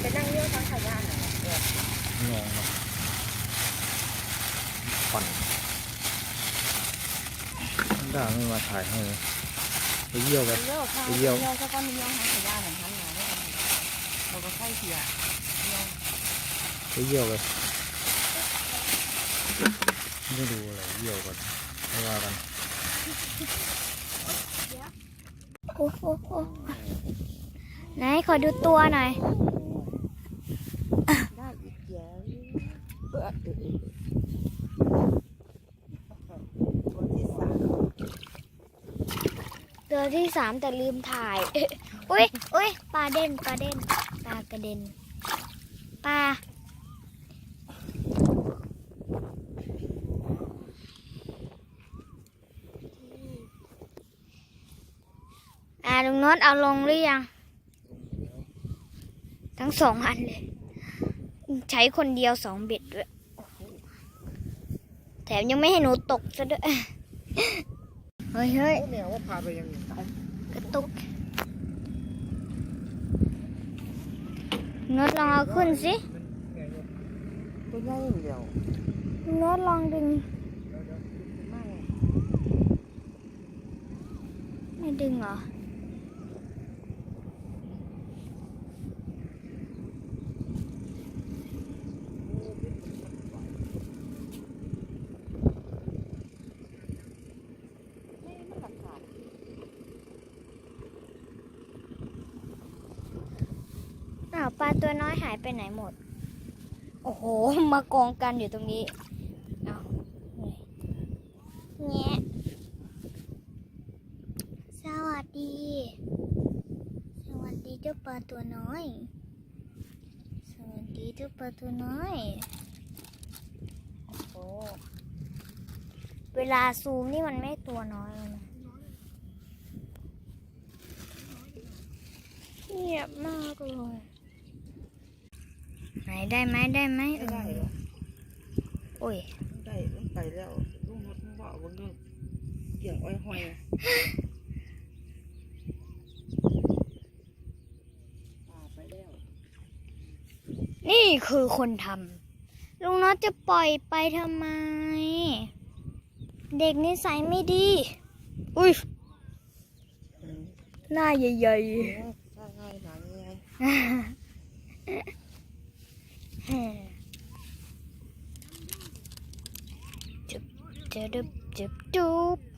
ไปนั่งเลี้ยวทางขยานน่ะเนี่ยงงเนาะปั่นด่าไม่มาถ่ายให้เลยไปเยี่ยวไปเลี้ยวค่ะไปเยี่ยวเลี้ยวสักก้อนเลี้ยวทางขยานหนึ่งพันหน่อยได้ไหมเราก็ค่อยเสียเลี้ยวไปเยี่ยวไปไม่ดูอะไรเยี่ยวก่อนไม่ว่ากันโอ้โหโอ้โหไหนขอดูตัวหน่อย ได้อีกเยอะ เออเออเออคนที่สามตัวที่สามแต่ลืมถ่าย อุ้ยอุ้ยปลาเด่นปลาเด่นปลากระเด็นปลาอ่าลุงโนตเอาลงหรือยัง ทั้งสองอันเลย ใช้คนเดียวสองเบ็ดด้วยโอ้โหแถมยังไม่ให้หนูตกซะด้วย เฮ้ยเฮ้ยแมวว่าพาไปยังกระตุกนดลองเอาขึ้นสิตัวใหญ่อย่างเดียวนดลองดึง ไม่ไม่ดึงเหรอ ไม่มันขาดขาด อ้าว ปลาตัวน้อยหายไปไหนหมด โอ้โห มากองกันอยู่ตรงนี้เอานี่แงะสวัสดี สวัสดีเจ้าปลาตัวน้อย สวัสดีเจ้าปลาตัวน้อย โอ้โห เวลาซูมนี่มันไม่ตัวน้อยเลยนะเงียบมากเลย ไหนได้ไหมได้ไหมไม่ได้หรอกโอ้ยได้มันไปแล้วลุงรถมันว่าวันนี้เกี่ยงอ้อยหอยป่าไปแล้วนี่คือคนทำลุงน็อตจะปล่อยไปทำไม เด็กนิสัยไม่ดี อุ้ยหน้าใหญ่ใช่ใช่หนังไง ๆจุบจุบจุบจุบ